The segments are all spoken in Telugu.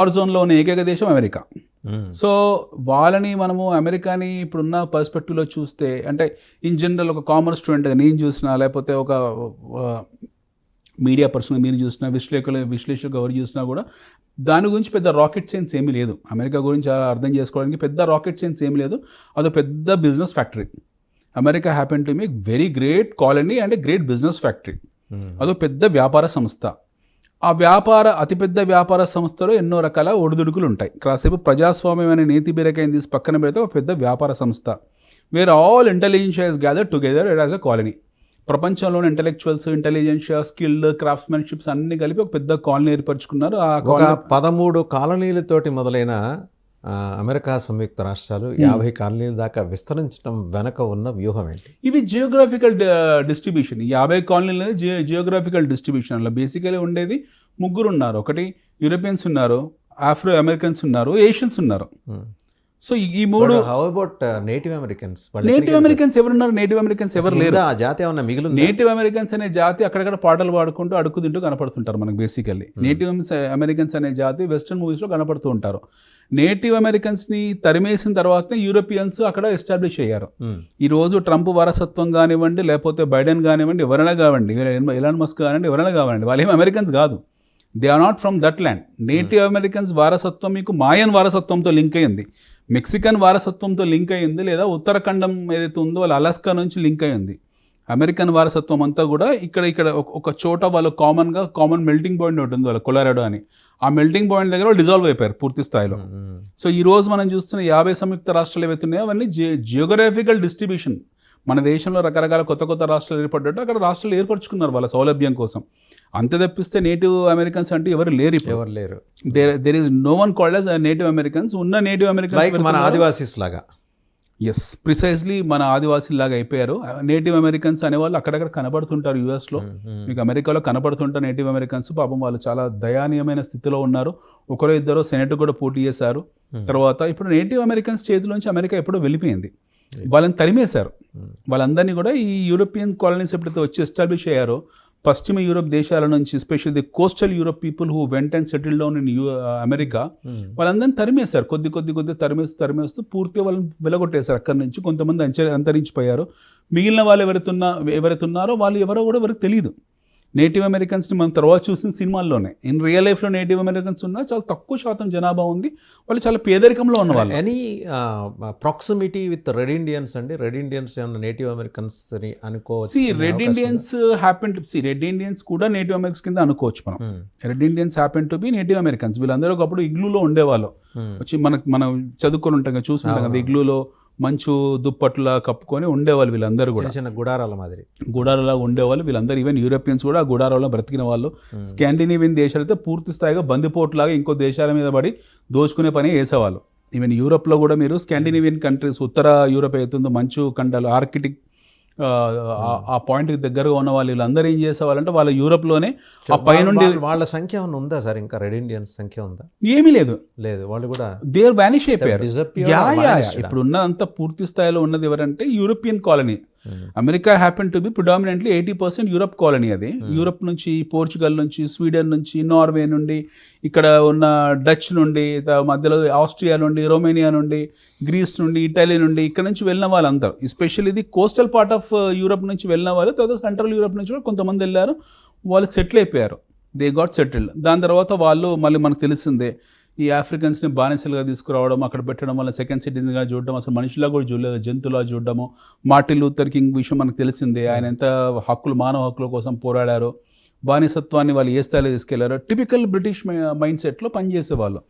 వార్ జోన్లో ఉన్న ఏకైక దేశం అమెరికా. సో వాళ్ళని మనము అమెరికాని ఇప్పుడున్న పర్స్పెక్టివ్లో చూస్తే అంటే ఇన్ జనరల్ ఒక కామర్స్ స్టూడెంట్గా నేను చూసినా లేకపోతే ఒక మీడియా పర్సన్ మీరు చూసినా విశ్లేషకులు విశ్లేషకులు ఎవరు చూసినా కూడా దాని గురించి పెద్ద రాకెట్ సైన్స్ ఏమీ లేదు. అమెరికా గురించి అర్థం చేసుకోవడానికి పెద్ద రాకెట్ సైన్స్ ఏమీ లేదు. అదో పెద్ద business factory America happen to make very great colony and great business factory. అదో పెద్ద వ్యాపార సంస్థ. ఆ వ్యాపార అతిపెద్ద వ్యాపార సంస్థలో ఎన్నో రకాల ఒడిదుడుకులు ఉంటాయి కాసేపు ప్రజాస్వామ్యం అనే నీతి బీరకాయని తీసి పక్కన పెడితే ఒక పెద్ద వ్యాపార సంస్థ. Where all intelligence gather together as a colony ప్రపంచంలోని ఇంటెలెక్చువల్స్ ఇంటెలిజెన్షియా స్కిల్డ్ క్రాఫ్ట్స్మెన్షిప్స్ అన్ని కలిపి ఒక పెద్ద కాలనీ ఏర్పరచుకున్నారు. ఆ పదమూడు కాలనీలతోటి మొదలైన అమెరికా సంయుక్త రాష్ట్రాలు యాభై కాలనీల దాకా విస్తరించడం వెనక ఉన్న వ్యూహం ఏంటి? ఇవి జియోగ్రాఫికల్ డిస్ట్రిబ్యూషన్ ఈ యాభై కాలనీలు అనేది జియో జియోగ్రాఫికల్ డిస్ట్రిబ్యూషన్ అలా. బేసికలీ ఉండేది ముగ్గురు ఉన్నారు. ఒకటి యూరోపియన్స్ ఉన్నారు ఆఫ్రో అమెరికన్స్ ఉన్నారు ఏషియన్స్ ఉన్నారు. సో ఈ- మూడు how about native Americans native Americans ఎవరున్నారు? నేటివ్ అమెరికన్స్ ఎవరు లేరు? ఆ జాతి ఏమన్నా మిగిలిందా? నేటివ్ అమెరికన్స్ అనే జాతి అక్కడక్కడ పాటలు పాడుకుంటూ అడుక్కు తింటూ కనపడుతుంటారు మనకు బేసికల్లీ నేటివ్ అమెరికన్స్ అనే జాతి వెస్ట్రన్ మూవీస్లో కనపడుతూ ఉంటారు. నేటివ్ అమెరికన్స్ని తరిమేసిన తర్వాతనే యూరోపియన్స్ అక్కడ ఎస్టాబ్లిష్ అయ్యారు. మ్మ్. ఈ రోజు ట్రంప్ వారసత్వం కానివ్వండి లేకపోతే బైడెన్ కానివ్వండి ఎవరైనా కావండి ఎలాన్ మస్క్ కానివ్వండి ఎవరైనా కావండి వాళ్ళు ఏమి అమెరికన్స్ కాదు. They are not from that land native Americans వారసత్వం మీకు మాయన్ వారసత్వంతో లింక్ అయ్యింది మెక్సికన్ వారసత్వంతో లింక్ అయ్యింది లేదా ఉత్తరాఖండం ఏదైతే ఉందో వాళ్ళ అలాస్కా నుంచి లింక్ అయ్యింది. అమెరికన్ వారసత్వం అంతా కూడా ఇక్కడ ఇక్కడ ఒక- చోట వాళ్ళు కామన్గా కామన్ మెల్టింగ్ పాయింట్ ఉంది వాళ్ళ కొలారాడో అని. ఆ మెల్టింగ్ పాయింట్ దగ్గర వాళ్ళు డిజాల్వ్ అయిపోయారు పూర్తి స్థాయిలో. సో ఈ రోజు మనం చూస్తున్న యాభై సంయుక్త రాష్ట్రాలు ఏవైతే ఉన్నాయో అవన్నీ జియో జియోగ్రఫికల్ డిస్ట్రిబ్యూషన్ మన దేశంలో రకరకాల కొత్త కొత్త రాష్ట్రాలు ఏర్పడ్డట్టు అక్కడ రాష్ట్రాలు ఏర్పరచుకున్నారు వాళ్ళ సౌలభ్యం కోసం. అంతే తప్పిస్తే నేటివ్ అమెరికన్స్ అంటే ఎవరు లేరు ఎవరు లేరు. There is no one called native Americans ఉన్న నేటివ్ అమెరికన్స్ మన ఆదివాసీస్ లాగా. ఎస్ ప్రిసైజ్లీ మన ఆదివాసీలాగా అయిపోయారు. నేటివ్ అమెరికన్స్ అనేవాళ్ళు అక్కడక్కడ కనబడుతుంటారు యూఎస్లో. మీకు అమెరికాలో కనపడుతుంటారు నేటివ్ అమెరికన్స్ పాపం వాళ్ళు చాలా దయానీయమైన స్థితిలో ఉన్నారు. ఒకరో ఇద్దరు సెనెట్ కూడా పోటీ చేశారు. తర్వాత ఇప్పుడు నేటివ్ అమెరికన్స్ చేతిలోంచి అమెరికా ఎప్పుడో వెళ్ళిపోయింది. వాళ్ళని తరిమేశారు. వాళ్ళందరినీ కూడా ఈ యూరోపియన్ కాలనీస్ ఎప్పుడైతే వచ్చి ఎస్టాబ్లిష్ అయ్యారో పశ్చిమ యూరోప్ దేశాల నుంచి special the coastal Europe people who went and settle down in you America. వాళ్ళందరినీ తరిమేశారు. కొద్ది కొద్ది కొద్ది తరిమేస్తూ తరిమేస్తూ పూర్తిగా వాళ్ళని వెలగొట్టేశారు. అక్కడి నుంచి కొంతమంది అంచ అంతరించిపోయారు. మిగిలిన వాళ్ళు ఎవరైతున్నా ఎవరైతే ఉన్నారో వాళ్ళు ఎవరో కూడా ఎవరికి తెలియదు నేటివ్ అమెరికన్స్ని మనం తర్వాత చూసిన సినిమాల్లోనే. ఇన్ రియల్ లైఫ్లో నేటివ్ అమెరికన్స్ ఉన్నా చాలా తక్కువ శాతం జనాభా ఉంది. వాళ్ళు చాలా పేదరికంలో ఉన్న వాళ్ళు. Any proximity with red Indians అండి. రెడ్ ఇండియన్స్ ఏమన్నా నేటివ్ అమెరికన్స్ అని అనుకోవచ్చు see red Indians happen to see red Indians కూడా నేటివ్ అమెరికన్స్ కింద అనుకోవచ్చు మనం. Red Indians happen to be native Americans వీళ్ళందరూ ఒకప్పుడు ఇగ్లూలో ఉండేవాళ్ళు. మ్మ్. వచ్చి మనకు మనం చదువుకొని ఉంటాం కదా చూస్తుంటాం కదా ఇగ్లూలో మంచు దుప్పట్ల కప్పుకొని ఉండేవాళ్ళు వీళ్ళందరూ కూడా. చిన్న గుడారాల మాదిరి. గుడారాలా ఉండేవాళ్ళు. వీళ్ళందరూ ఈవెన్ యూరోపియన్స్ కూడా ఆ గుడారాల్లో బ్రతికిన వాళ్ళు. స్కాండినేవియన్ దేశాలు అయితే పూర్తి స్థాయిగా బందిపోట్లాగా ఇంకో దేశాల మీద పడి దోచుకునే పని చేసేవాళ్ళు. ఈవెన్ యూరోప్లో కూడా మీరు స్కాండినేవియన్ కంట్రీస్ ఉత్తర యూరోప్ అవుతుందో మంచు ఖండాలు ఆర్కిటిక్ ఆ, పాయింట్కి దగ్గరగా ఉన్న వాళ్ళు వీళ్ళందరూ ఏం చేసేవాళ్ళంటే వాళ్ళ యూరోప్లోనే ఆ పైనుండి వాళ్ళ- వాళ్ళ సంఖ్య ఉందా సార్? ఇంకా రెడ్ ఇండియన్స్ సంఖ్య ఉందా? ఏమీ లేదు. లేదు. వాళ్ళు కూడా దేర్ వ్యానిష్ అయిపోయారు. ఇప్పుడు ఉన్నదంతా పూర్తి స్థాయిలో ఉన్నది ఎవరంటే European colony Hmm. America happen to be predominantly eighty percent Europe colony అది. యూరప్ నుంచి పోర్చుగల్ నుంచి స్వీడన్ నుంచి నార్వే నుండి ఇక్కడ ఉన్న డచ్ నుండి మధ్యలో ఆస్ట్రియా నుండి రొమేనియా నుండి గ్రీస్ నుండి ఇటలీ నుండి ఇక్కడ నుంచి వెళ్ళిన వాళ్ళందరూ. ఎస్పెషల్ ఇది కోస్టల్ పార్ట్ ఆఫ్ యూరప్ నుంచి వెళ్ళిన వాళ్ళు తర్వాత సెంట్రల్ యూరప్ నుంచి కూడా కొంతమంది వెళ్ళారు. వాళ్ళు సెటిల్ అయిపోయారు. దే గాట్ సెటిల్డ్ దాని తర్వాత వాళ్ళు మళ్ళీ మనకు తెలిసిందే. ఈ ఆఫ్రికన్స్ని బానిసలుగా తీసుకురావడం అక్కడ పెట్టడం వల్ల సెకండ్ సిటిజన్గా చూడడం అసలు మనిషిలా కూడా చూడలేదు జంతువులా చూడడము. మార్టిన్ లూథర్ కింగ్ విషయం మనకు తెలిసిందే. ఆయన ఎంత హక్కులు మానవ హక్కుల కోసం పోరాడారో బానిసత్వాన్ని వాళ్ళు ఏ స్థాయిలో తీసుకెళ్ళారో టిపికల్ బ్రిటిష్ మైండ్ సెట్లో పనిచేసేవాళ్ళు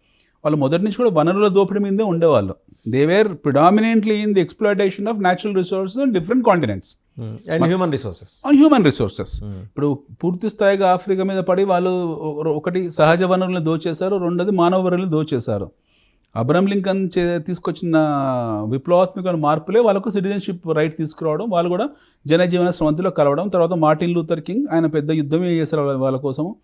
వాళ్ళు. మొదటి నుంచి కూడా వనరుల దోపిడీ మీదే ఉండేవాళ్ళు. They were predominantly in the exploitation of natural resources and different continents and human resources on human resources ఇప్పుడు పూర్తి స్థాయిగా ఆఫ్రికా మీద పడి వాళ్ళు ఒక- ఒకటి సహజ వనరులను దోచేశారు రెండోది మానవ వనరులను దోచేశారు. అబ్రహం లింకన్ చే తీసుకొచ్చిన విప్లవాత్మక మార్పులే వాళ్ళకు సిటిజన్షిప్ రైట్ తీసుకురావడం వాళ్ళు కూడా జనజీవన స్రవంతిలో కలవడం తర్వాత మార్టిన్ లూథర్ కింగ్ ఆయన పెద్ద యుద్ధమే చేశారు వాళ్ళ- వాళ్ళ కోసము.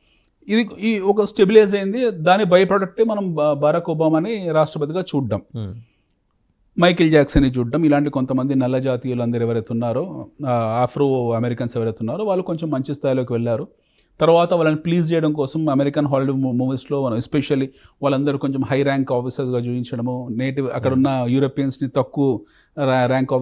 ఇది ఈ ఒక స్టెబిలైజ్ అయింది. దాని బై ప్రొడక్టే మనం బారాక్ ఒబామాని రాష్ట్రపతిగా చూడడం. మైకిల్ జాక్సన్ని చూడడం. ఇలాంటి కొంతమంది నల్ల జాతీయులు అందరు ఎవరైతే ఉన్నారో ఆఫ్రో అమెరికన్స్ ఎవరైతే ఉన్నారో వాళ్ళు కొంచెం మంచి స్థాయిలోకి వెళ్ళారు. తర్వాత వాళ్ళని ప్లీజ్ చేయడం కోసం అమెరికన్ హాలీవుడ్ మూవీస్లో ఎస్పెషల్లీ వాళ్ళందరూ కొంచెం హై ర్యాంక్ ఆఫీసర్స్గా చూపించడము నేటివ్ అక్కడ ఉన్న యూరోపియన్స్ని తక్కువ ర్యాంక్